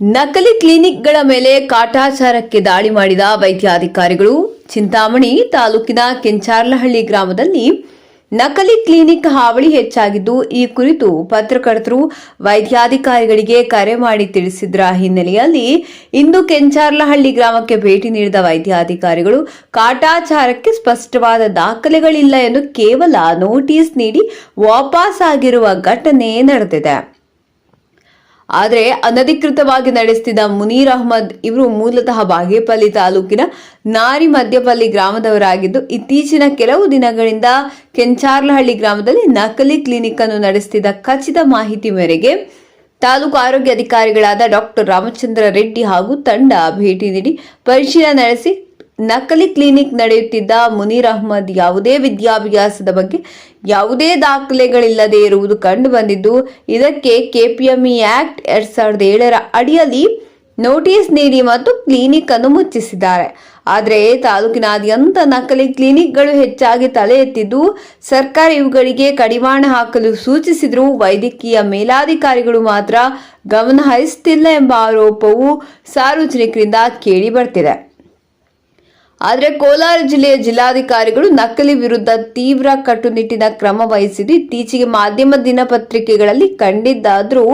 ನಕಲಿ ಕ್ಲಿನಿಕ್ಗಳ ಮೇಲೆ ಕಾಟಾಚಾರಕ್ಕೆ ದಾಳಿ ಮಾಡಿದ ವೈದ್ಯಾಧಿಕಾರಿಗಳು ಚಿಂತಾಮಣಿ ತಾಲೂಕಿನ ಕೆಂಚಾರ್ಲಹಳ್ಳಿ ಗ್ರಾಮದಲ್ಲಿ ನಕಲಿ ಕ್ಲಿನಿಕ್ ಹಾವಳಿ ಹೆಚ್ಚಾಗಿದ್ದು, ಈ ಕುರಿತು ಪತ್ರಕರ್ತರು ವೈದ್ಯಾಧಿಕಾರಿಗಳಿಗೆ ಕರೆ ಮಾಡಿ ತಿಳಿಸಿದ್ರ ಹಿನ್ನೆಲೆಯಲ್ಲಿ ಇಂದು ಕೆಂಚಾರ್ಲಹಳ್ಳಿ ಗ್ರಾಮಕ್ಕೆ ಭೇಟಿ ನೀಡಿದ ವೈದ್ಯಾಧಿಕಾರಿಗಳು, ಕಾಟಾಚಾರಕ್ಕೆ ಸ್ಪಷ್ಟವಾದ ದಾಖಲೆಗಳಿಲ್ಲ ಎಂದು ಕೇವಲ ನೋಟಿಸ್ ನೀಡಿ ವಾಪಸ್ ಆಗಿರುವ ಘಟನೆ ನಡೆದಿದೆ. ಆದರೆ ಅನಧಿಕೃತವಾಗಿ ನಡೆಸುತ್ತಿದ್ದ ಮುನೀರ್ ಅಹ್ಮದ್ ಇವರು ಮೂಲತಃ ಬಾಗೇಪಲ್ಲಿ ತಾಲೂಕಿನ ನಾರಿ ಮಧ್ಯಪಲ್ಲಿ ಗ್ರಾಮದವರಾಗಿದ್ದು, ಇತ್ತೀಚಿನ ಕೆಲವು ದಿನಗಳಿಂದ ಕೆಂಚಾರ್ಲಹಳ್ಳಿ ಗ್ರಾಮದಲ್ಲಿ ನಕಲಿ ಕ್ಲಿನಿಕ್ ಅನ್ನು ನಡೆಸುತ್ತಿದ್ದ ಖಚಿತ ಮಾಹಿತಿ ಮೇರೆಗೆ ತಾಲೂಕು ಆರೋಗ್ಯ ಅಧಿಕಾರಿಗಳಾದ ಡಾಕ್ಟರ್ ರಾಮಚಂದ್ರ ರೆಡ್ಡಿ ಹಾಗೂ ತಂಡ ಭೇಟಿ ನೀಡಿ ಪರಿಶೀಲನೆ ನಡೆಸಿ ನಕಲಿ ಕ್ಲಿನಿಕ್ ನಡೆಯುತ್ತಿದ್ದ ಮುನೀರ್ ಅಹ್ಮದ್ ಯಾವುದೇ ವಿದ್ಯಾಭ್ಯಾಸದ ಬಗ್ಗೆ ಯಾವುದೇ ದಾಖಲೆಗಳಿಲ್ಲದೆ ಇರುವುದು ಕಂಡುಬಂದಿದ್ದು, ಇದಕ್ಕೆ ಕೆಪಿಎಂಇ ಆಕ್ಟ್ ಎರಡ್ ಸಾವಿರದ ಏಳರ ಅಡಿಯಲ್ಲಿ ನೋಟಿಸ್ ನೀಡಿ ಮತ್ತು ಕ್ಲಿನಿಕ್ ಅನ್ನು ಮುಚ್ಚಿಸಿದ್ದಾರೆ. ಆದರೆ ತಾಲೂಕಿನಾದ್ಯಂತ ನಕಲಿ ಕ್ಲಿನಿಕ್ಗಳು ಹೆಚ್ಚಾಗಿ ತಲೆ ಎತ್ತಿದ್ದು, ಸರ್ಕಾರ ಇವುಗಳಿಗೆ ಕಡಿವಾಣ ಹಾಕಲು ಸೂಚಿಸಿದರೂ ವೈದ್ಯಕೀಯ ಮೇಲಾಧಿಕಾರಿಗಳು ಮಾತ್ರ ಗಮನ ಹರಿಸುತ್ತಿಲ್ಲ ಎಂಬ ಆರೋಪವು ಸಾರ್ವಜನಿಕರಿಂದ ಕೇಳಿ ಬರ್ತಿದೆ. ಆದರೆ ಕೋಲಾರ ಜಿಲ್ಲೆಯ ಜಿಲ್ಲಾಧಿಕಾರಿಗಳು ನಕಲಿ ವಿರುದ್ಧ ತೀವ್ರ ಕಟ್ಟುನಿಟ್ಟಿನ ಕ್ರಮ ವಹಿಸಿದ್ದು, ಇತ್ತೀಚೆಗೆ ಮಾಧ್ಯಮ ದಿನಪತ್ರಿಕೆಗಳಲ್ಲಿ ಕಂಡಿದ್ದಾದರೂ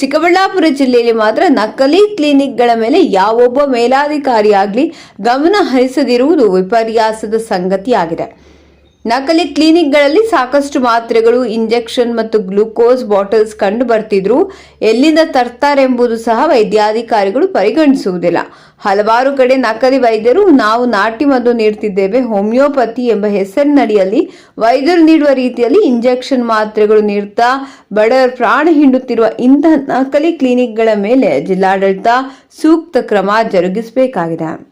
ಚಿಕ್ಕಬಳ್ಳಾಪುರ ಜಿಲ್ಲೆಯಲ್ಲಿ ಮಾತ್ರ ನಕಲಿ ಕ್ಲಿನಿಕ್ಗಳ ಮೇಲೆ ಯಾವೊಬ್ಬ ಮೇಲಾಧಿಕಾರಿಯಾಗಲಿ ಗಮನ ಹರಿಸದಿರುವುದು ವಿಪರ್ಯಾಸದ ಸಂಗತಿಯಾಗಿದೆ. ನಕಲಿ ಕ್ಲಿನಿಕ್ಗಳಲ್ಲಿ ಸಾಕಷ್ಟು ಮಾತ್ರೆಗಳು, ಇಂಜೆಕ್ಷನ್ ಮತ್ತು ಗ್ಲೂಕೋಸ್ ಬಾಟಲ್ಸ್ ಕಂಡು ಬರ್ತಿದ್ರು. ಎಲ್ಲಿಂದ ತರ್ತಾರೆಂಬುದು ಸಹ ವೈದ್ಯಾಧಿಕಾರಿಗಳು ಪರಿಗಣಿಸುವುದಿಲ್ಲ. ಹಲವಾರು ಕಡೆ ನಕಲಿ ವೈದ್ಯರು, ನಾವು ನಾಟಿ ಮದ್ದು ನೀಡ್ತಿದ್ದೇವೆ, ಹೋಮಿಯೋಪತಿ ಎಂಬ ಹೆಸರಿನಡಿಯಲ್ಲಿ ವೈದ್ಯರು ನೀಡುವ ರೀತಿಯಲ್ಲಿ ಇಂಜೆಕ್ಷನ್ ಮಾತ್ರೆಗಳು ನೀಡ್ತಾ, ಬಡವರ ಪ್ರಾಣ ಹಿಂಡುತ್ತಿರುವ ಇಂತಹ ನಕಲಿ ಕ್ಲಿನಿಕ್ಗಳ ಮೇಲೆ ಜಿಲ್ಲಾಡಳಿತ ಸೂಕ್ತ ಕ್ರಮ ಜರುಗಿಸಬೇಕಾಗಿದೆ.